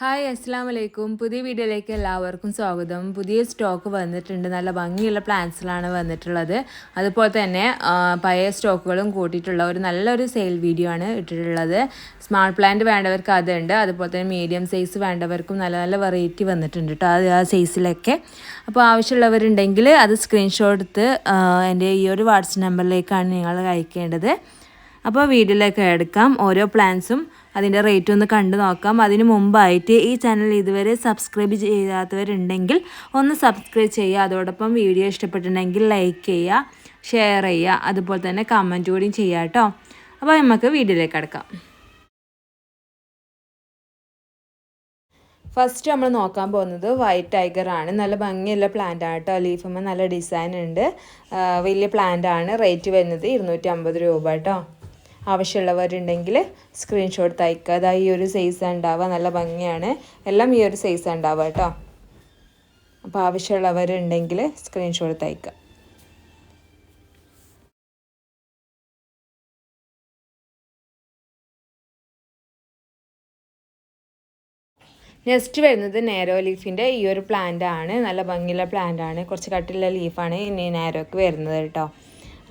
Hi അസ്സാം വലൈക്കും പുതിയ വീഡിയോയിലേക്ക് എല്ലാവർക്കും സ്വാഗതം. പുതിയ സ്റ്റോക്ക് വന്നിട്ടുണ്ട്. നല്ല ഭംഗിയുള്ള പ്ലാന്റ്സിലാണ് വന്നിട്ടുള്ളത്. അതുപോലെ തന്നെ പഴയ സ്റ്റോക്കുകളും കൂട്ടിയിട്ടുള്ള ഒരു നല്ലൊരു സെയിൽ വീഡിയോ ആണ് ഇട്ടിട്ടുള്ളത്. സ്മാൾ പ്ലാന്റ് വേണ്ടവർക്ക് അതുണ്ട്. അതുപോലെ തന്നെ മീഡിയം സൈസ് വേണ്ടവർക്കും നല്ല നല്ല വെറൈറ്റി വന്നിട്ടുണ്ട് കേട്ടോ ആ സൈസിലൊക്കെ. അപ്പോൾ ആവശ്യമുള്ളവരുണ്ടെങ്കിൽ അത് സ്ക്രീൻഷോട്ട് എടുത്ത് എന്റെ ഈ ഒരു വാട്സപ്പ് നമ്പറിലേക്കാണ് നിങ്ങൾ അയക്കേണ്ടത്. അപ്പോൾ വീഡിയോയിലേക്ക് എടുക്കാം ഓരോ പ്ലാൻസും അതിന്റെ റേറ്റ് ഒന്ന് കണ്ടു നോക്കാം. അതിന് മുമ്പായിട്ട് ഈ ചാനൽ ഇതുവരെ സബ്സ്ക്രൈബ് ചെയ്യാത്തവരുണ്ടെങ്കിൽ ഒന്ന് സബ്സ്ക്രൈബ് ചെയ്യുക. അതോടൊപ്പം വീഡിയോ ഇഷ്ടപ്പെട്ടിട്ടുണ്ടെങ്കിൽ ലൈക്ക് ചെയ്യുക ഷെയർ ചെയ്യുക അതുപോലെ തന്നെ കമന്റ് കൂടിയും ചെയ്യുക കേട്ടോ. അപ്പോൾ നമുക്ക് വീഡിയോയിലേക്ക് അടക്കാം ഫസ്റ്റ് നമ്മൾ നോക്കാൻ പോകുന്നത് വൈറ്റ് ടൈഗർ ആണ്. നല്ല ഭംഗിയുള്ള പ്ലാന്റ് ആണ് കേട്ടോ. ലീഫുമ്പോൾ നല്ല ഡിസൈൻ ഉണ്ട്. വലിയ പ്ലാന്റ് ആണ്. റേറ്റ് വരുന്നത് ഇരുന്നൂറ്റി അമ്പത് രൂപ കേട്ടോ. ആവശ്യമുള്ളവരുണ്ടെങ്കിൽ സ്ക്രീൻഷോട്ട് തയ്ക്കുക. അതാ ഈ ഒരു സൈസ് ഉണ്ടാവുക. നല്ല ഭംഗിയാണ്. എല്ലാം ഈ ഒരു സൈസ് ഉണ്ടാവുക കേട്ടോ. അപ്പോൾ ആവശ്യമുള്ളവരുണ്ടെങ്കിൽ സ്ക്രീൻഷോട്ട് തയ്ക്കുക. നെക്സ്റ്റ് വരുന്നത് നേരോ ലീഫിന്റെ ഈ ഒരു പ്ലാന്റ് ആണ്. നല്ല ഭംഗിയുള്ള പ്ലാന്റ് ആണ്. കുറച്ച് കട്ടിയുള്ള ലീഫാണ് ഇനി നേരോക്ക് വരുന്നത് കേട്ടോ.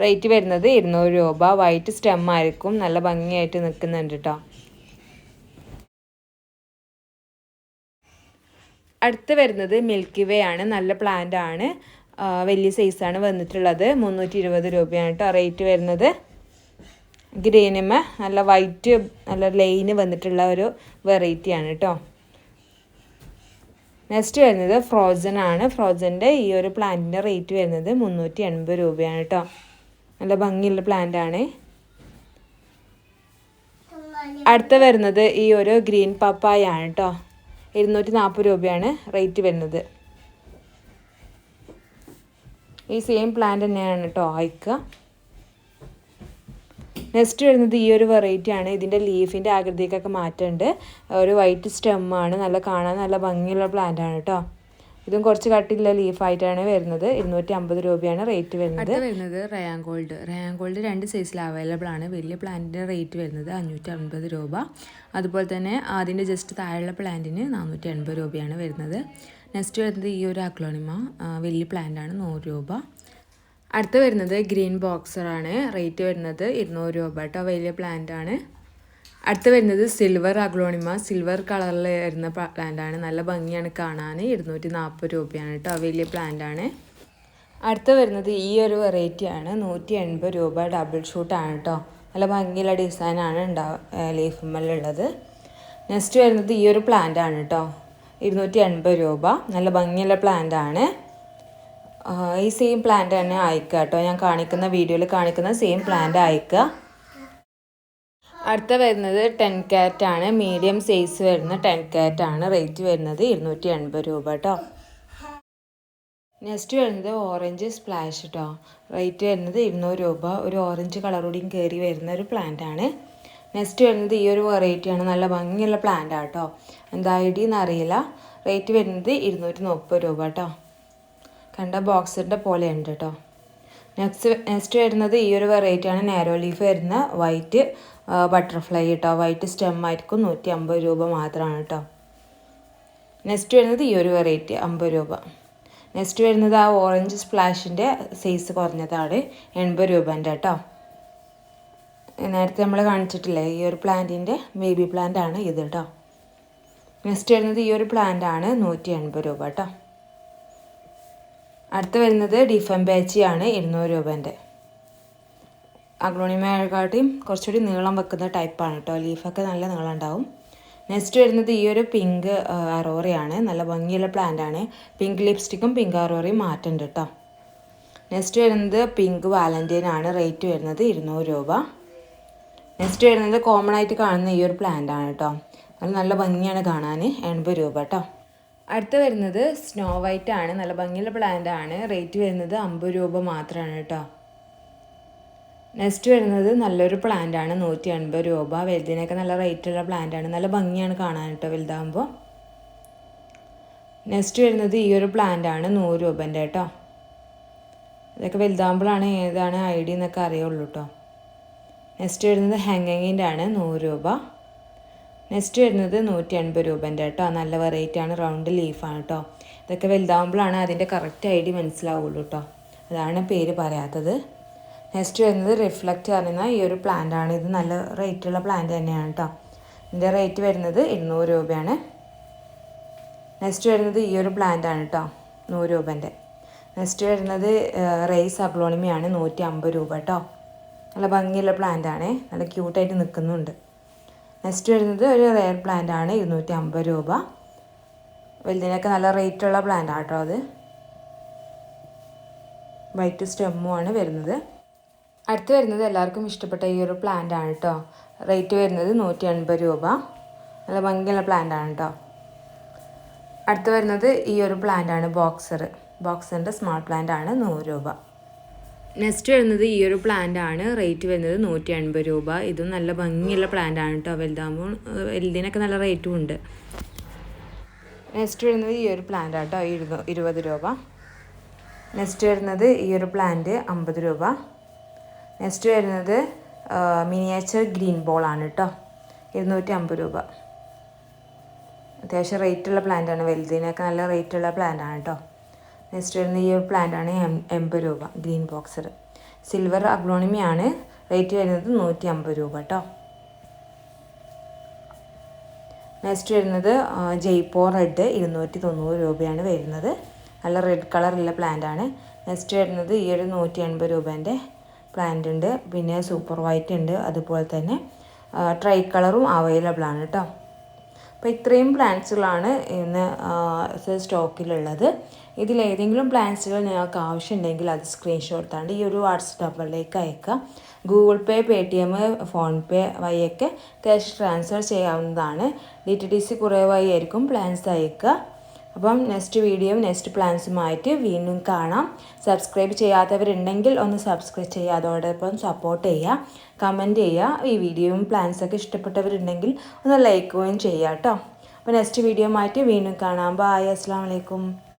റേറ്റ് വരുന്നത് ഇരുന്നൂറ് രൂപ. വൈറ്റ് സ്റ്റെം ആയിരിക്കും. നല്ല ഭംഗിയായിട്ട് നിൽക്കുന്നുണ്ട് കേട്ടോ അടുത്ത് വരുന്നത് മിൽക്കി വേ ആണ്. നല്ല പ്ലാന്റ് ആണ്. വലിയ സൈസാണ് വന്നിട്ടുള്ളത്. മുന്നൂറ്റി ഇരുപത് രൂപയാണ് കേട്ടോ റേറ്റ് വരുന്നത്. ഗ്രീനിമ നല്ല വൈറ്റ് നല്ല ലൈന് വന്നിട്ടുള്ള ഒരു വെറൈറ്റിയാണ് കേട്ടോ നെക്സ്റ്റ് വരുന്നത് ഫ്രോസൺ ആണ്. ഫ്രോസന്റെ ഈ ഒരു പ്ലാന്റിന്റെ റേറ്റ് വരുന്നത് മുന്നൂറ്റി എൺപത് രൂപയാണ് കേട്ടോ നല്ല ഭംഗിയുള്ള പ്ലാന്റ് ആണ്. അടുത്ത വരുന്നത് ഈ ഒരു ഗ്രീൻ പപ്പായ ആണ് കേട്ടോ ഇരുന്നൂറ്റി നാൽപ്പത് രൂപയാണ് റേറ്റ് വരുന്നത്. ഈ സെയിം പ്ലാന്റ് തന്നെയാണ് കേട്ടോ അയക്കുക നെക്സ്റ്റ് വരുന്നത് ഈ ഒരു വെറൈറ്റി ആണ്. ഇതിന്റെ ലീഫിന്റെ ആകൃതിക്കൊക്കെ മാറ്റമുണ്ട് ഒരു വൈറ്റ് സ്റ്റെമ്മാണ് നല്ല കാണാൻ നല്ല ഭംഗിയുള്ള പ്ലാന്റ് ആണ് കേട്ടോ ഇതും കുറച്ച് കട്ടിയുള്ള ലീഫായിട്ടാണ് വരുന്നത്. ഇരുന്നൂറ്റി അമ്പത് രൂപയാണ് റേറ്റ് വരുന്നത്. വരുന്നത് റയാൻ ഗോൾഡ് റയാൻ ഗോൾഡ് രണ്ട് സൈസിൽ അവൈലബിൾ ആണ്. വലിയ പ്ലാന്റിന്റെ റേറ്റ് വരുന്നത് അഞ്ഞൂറ്റി അൻപത് രൂപ. അതുപോലെ തന്നെ അതിന്റെ ജസ്റ്റ് താഴെയുള്ള പ്ലാന്റിന് നാനൂറ്റി എൺപത് രൂപയാണ് വരുന്നത്. നെക്സ്റ്റ് വരുന്നത് ഈ ഒരു അക്ലോണിമ വലിയ പ്ലാന്റ് ആണ് നൂറ് രൂപ. അടുത്ത് വരുന്നത് ഗ്രീൻ ബോക്സറാണ് റേറ്റ് വരുന്നത് ഇരുന്നൂറ് രൂപ കേട്ടോ വലിയ പ്ലാന്റ് ആണ്. അടുത്ത് വരുന്നത് സിൽവർ അഗ്ലോണിമ സിൽവർ കളറിൽ വരുന്ന പ്ലാന്റ് ആണ്. നല്ല ഭംഗിയാണ് കാണാൻ ഇരുന്നൂറ്റി നാൽപ്പത് രൂപയാണ് കേട്ടോ വലിയ പ്ലാന്റ് ആണ്. അടുത്ത് വരുന്നത് ഈ ഒരു വെറൈറ്റി ആണ്. നൂറ്റി എൺപത് രൂപ ഡബിൾ ഷൂട്ടാണ് കേട്ടോ നല്ല ഭംഗിയുള്ള ഡിസൈനാണ് ഉണ്ടാവുക ലീഫുമ്മലുള്ളത് നെക്സ്റ്റ് വരുന്നത് ഈ ഒരു പ്ലാന്റ് ആണ് കേട്ടോ ഇരുന്നൂറ്റി എൺപത് രൂപ. നല്ല ഭംഗിയുള്ള പ്ലാന്റ് ആണ്. ഈ സെയിം പ്ലാന്റ് തന്നെ അയക്കുക കേട്ടോ ഞാൻ കാണിക്കുന്ന വീഡിയോയിൽ കാണിക്കുന്ന സെയിം പ്ലാന്റ് അയക്കുക അടുത്ത വരുന്നത് ടെൻ കാറ്റ് ആണ്. മീഡിയം സൈസ് വരുന്ന ടെൻ കാറ്റ് ആണ്. റേറ്റ് വരുന്നത് ഇരുന്നൂറ്റി എൺപത് രൂപ കേട്ടോ നെക്സ്റ്റ് വരുന്നത് ഓറഞ്ച് സ്പ്ലാഷ് കേട്ടോ റേറ്റ് വരുന്നത് ഇരുന്നൂറ് രൂപ. ഒരു ഓറഞ്ച് കളറോടെയും കയറി വരുന്ന ഒരു പ്ലാന്റ് ആണ്. നെക്സ്റ്റ് വരുന്നത് ഈ ഒരു വെറൈറ്റിയാണ് നല്ല ഭംഗിയുള്ള പ്ലാന്റ് ആട്ടോ എന്താ ഐഡി എന്നറിയില്ല റേറ്റ് വരുന്നത് ഇരുന്നൂറ്റി മുപ്പത് രൂപ കേട്ടോ കണ്ട ബോക്സിന്റെ പോലെ ഉണ്ട് കേട്ടോ നെക്സ്റ്റ് നെക്സ്റ്റ് വരുന്നത് ഈ ഒരു വെറൈറ്റിയാണ് നാരോ ലീഫ് വരുന്ന വൈറ്റ് ബട്ടർഫ്ലൈ കേട്ടോ വൈറ്റ് സ്റ്റെം ആയിരിക്കും നൂറ്റി അമ്പത് രൂപ മാത്രമാണ് കേട്ടോ നെക്സ്റ്റ് വരുന്നത് ഈ ഒരു വെറൈറ്റി അമ്പത് രൂപ. നെക്സ്റ്റ് വരുന്നത് ആ ഓറഞ്ച് സ്പ്ലാഷിന്റെ സൈസ് കുറഞ്ഞതാണ് എൺപത് രൂപേന്റെ കേട്ടോ നേരത്തെ നമ്മൾ കാണിച്ചിട്ടില്ലേ ഈ ഒരു പ്ലാന്റിന്റെ ബേബി പ്ലാന്റ് ആണ് ഇത് കേട്ടോ നെക്സ്റ്റ് വരുന്നത് ഈ ഒരു പ്ലാന്റ് ആണ് നൂറ്റി എൺപത് രൂപ കേട്ടോ അടുത്ത് വരുന്നത് ഡിഫൻ ബാച്ചിയാണ് ഇരുന്നൂറ് രൂപേന്റെ. അഗ്ലോണിമയെക്കാട്ടിയും കുറച്ചുകൂടി നീളം വെക്കുന്ന ടൈപ്പാണ് കേട്ടോ. ലീഫൊക്കെ നല്ല നീളം ഉണ്ടാവും നെക്സ്റ്റ് വരുന്നത് ഈ ഒരു പിങ്ക് അറോറയാണ്. നല്ല ഭംഗിയുള്ള പ്ലാന്റ് ആണ്. പിങ്ക് ലിപ്സ്റ്റിക്കും പിങ്ക് അറോറയും മാറ്റുന്നുണ്ട് കേട്ടോ. നെക്സ്റ്റ് വരുന്നത് പിങ്ക് വാലന്റൈൻ ആണ്. റേറ്റ് വരുന്നത് ഇരുന്നൂറ് രൂപ. നെക്സ്റ്റ് വരുന്നത് കോമൺ ആയിട്ട് കാണുന്ന ഈ ഒരു പ്ലാന്റ് ആണ് കേട്ടോ. അത് നല്ല ഭംഗിയാണ് കാണാൻ. എൺപത് രൂപ കേട്ടോ. അടുത്ത് വരുന്നത് സ്നോ വൈറ്റ് ആണ്. നല്ല ഭംഗിയുള്ള പ്ലാന്റ് ആണ്. റേറ്റ് വരുന്നത് അമ്പത് രൂപ മാത്രമാണ് കേട്ടോ. നെക്സ്റ്റ് വരുന്നത് നല്ലൊരു പ്ലാന്റ് ആണ്. നൂറ്റി എൺപത് രൂപ. വലുതിനൊക്കെ നല്ല റേറ്റുള്ള പ്ലാന്റ് ആണ്. നല്ല ഭംഗിയാണ് കാണാൻ കേട്ടോ വലുതാകുമ്പോൾ നെക്സ്റ്റ് വരുന്നത് ഈ ഒരു പ്ലാന്റ് ആണ്. നൂറ് രൂപന്റെ കേട്ടോ. ഇതൊക്കെ വലുതാകുമ്പോഴാണ് ഏതാണ് ഐ ഡി എന്നൊക്കെ അറിയുള്ളൂ കേട്ടോ. നെക്സ്റ്റ് വരുന്നത് ഹാങ്ങിങ്ങിന്റെ ആണ്. നൂറ് രൂപ. നെക്സ്റ്റ് വരുന്നത് നൂറ്റി എൺപത് രൂപേന്റെ കേട്ടോ. നല്ല വെറൈറ്റി ആണ്. റൗണ്ട് ലീഫാണ് കേട്ടോ. ഇതൊക്കെ വലുതാവുമ്പോഴാണ് അതിന്റെ കറക്റ്റ് ഐഡിയ മനസ്സിലാവുള്ളൂ കേട്ടോ. അതാണ് പേര് പറയാത്തത്. നെക്സ്റ്റ് വരുന്നത് റിഫ്ലക്റ്റ് പറയുന്ന ഈ ഒരു പ്ലാന്റ് ആണ്. ഇത് നല്ല റേറ്റുള്ള പ്ലാന്റ് തന്നെയാണ് കേട്ടോ. ഇതിന്റെ റേറ്റ് വരുന്നത് ഇരുന്നൂറ് രൂപയാണ്. നെക്സ്റ്റ് വരുന്നത് ഈ ഒരു പ്ലാന്റ് ആണ് കേട്ടോ. നൂറ് രൂപേന്റെ. നെക്സ്റ്റ് വരുന്നത് റേസ് അഗ്ലോണിമിയാണ് നൂറ്റി അമ്പത് രൂപ കേട്ടോ. നല്ല ഭംഗിയുള്ള പ്ലാന്റ് ആണേ. നല്ല ക്യൂട്ടായിട്ട് നിൽക്കുന്നുണ്ട്. നെക്സ്റ്റ് വരുന്നത് ഒരു റെയർ പ്ലാന്റ് ആണ് ഇരുന്നൂറ്റി അമ്പത് രൂപ. വലുതിനൊക്കെ നല്ല റേറ്റ് റേറ്റുള്ള പ്ലാന്റ് ആട്ടോ അത്. വൈറ്റ് സ്റ്റെമ്മും ആണ് വരുന്നത്. അടുത്ത് വരുന്നത് എല്ലാവർക്കും ഇഷ്ടപ്പെട്ട ഈ ഒരു പ്ലാന്റ് ആണ് കേട്ടോ റേറ്റ് വരുന്നത് നൂറ്റി എൺപത് രൂപ. നല്ല ഭംഗിയുള്ള പ്ലാന്റ് ആണ് കേട്ടോ അടുത്ത് വരുന്നത് ഈ ഒരു പ്ലാന്റ് ആണ് ബോക്സർ ബോക്സറിന്റെ സ്മാർട്ട് പ്ലാന്റ് ആണ് നൂറ് രൂപ. നെക്സ്റ്റ് വരുന്നത് ഈ ഒരു പ്ലാന്റ് ആണ്. റേറ്റ് വരുന്നത് നൂറ്റി എൺപത് രൂപ. ഇതും നല്ല ഭംഗിയുള്ള പ്ലാന്റ് ആണ് കേട്ടോ വലുതാകുമ്പോൾ വലുതിനൊക്കെ നല്ല റേറ്റും ഉണ്ട്. നെക്സ്റ്റ് വരുന്നത് ഈ ഒരു പ്ലാന്റ് ആട്ടോ ഇരുപത് രൂപ. നെക്സ്റ്റ് വരുന്നത് ഈ ഒരു പ്ലാന്റ് അമ്പത് രൂപ. നെക്സ്റ്റ് വരുന്നത് മിനിയേച്ചർ ഗ്രീൻ ബോൾ ആണ് കേട്ടോ ഇരുന്നൂറ്റി അമ്പത് രൂപ. അത്യാവശ്യം റേറ്റുള്ള പ്ലാന്റ് ആണ്. വലുതിനൊക്കെ നല്ല റേറ്റുള്ള പ്ലാന്റ് ആണ് കേട്ടോ നെക്സ്റ്റ് വരുന്ന ഈ ഒരു എം എൺപത് രൂപ ഗ്രീൻ ബോക്സർ സിൽവർ അഗ്ലോണിമിയാണ് റേറ്റ് വരുന്നത് നൂറ്റി അമ്പത് രൂപ കേട്ടോ നെക്സ്റ്റ് വരുന്നത് ജയ്പോ റെഡ് ഇരുന്നൂറ്റി തൊണ്ണൂറ് രൂപയാണ് വരുന്നത്. നല്ല റെഡ് കളറുള്ള പ്ലാന്റ് ആണ്. നെക്സ്റ്റ് വരുന്നത് ഈ ഒരു നൂറ്റി എൺപത് രൂപേന്റെ പ്ലാന്റ് ഉണ്ട്. പിന്നെ സൂപ്പർ വൈറ്റ് ഉണ്ട്. അതുപോലെ തന്നെ ട്രൈ കളറും അവൈലബിൾ ആണ് കേട്ടോ അപ്പോൾ ഇത്രയും പ്ലാന്റ്സുകളാണ് ഇന്ന് സ്റ്റോക്കിലുള്ളത് ഇതിലേതെങ്കിലും പ്ലാൻസുകൾ നിങ്ങൾക്ക് ആവശ്യമുണ്ടെങ്കിൽ അത് സ്ക്രീൻഷോട്ട് എടുത്താണ്ട് ഈ ഒരു വാട്സപ്പ് നമ്പറിലേക്ക് അയക്കുക. Google Pay Paytm PhonePe വഴിയൊക്കെ ക്യാഷ് ട്രാൻസ്ഫർ ചെയ്യാവുന്നതാണ്. ഡി ടി ഡി സി കുറേ വഴിയായിരിക്കും പ്ലാൻസ് അയക്കുക. അപ്പം നെക്സ്റ്റ് വീഡിയോയും നെക്സ്റ്റ് പ്ലാൻസുമായിട്ട് വീണ്ടും കാണാം. സബ്സ്ക്രൈബ് ചെയ്യാത്തവരുണ്ടെങ്കിൽ ഒന്ന് സബ്സ്ക്രൈബ് ചെയ്യുക. അതോടൊപ്പം സപ്പോർട്ട് ചെയ്യുക. കമന്റ് ചെയ്യുക. ഈ വീഡിയോയും പ്ലാൻസൊക്കെ ഇഷ്ടപ്പെട്ടവരുണ്ടെങ്കിൽ ഒന്ന് ലൈക്കുകയും ചെയ്യാം കേട്ടോ. അപ്പോൾ നെക്സ്റ്റ് വീഡിയോ ആയിട്ട് വീണ്ടും കാണാം. ബായ് അസ്സാം വലൈക്കും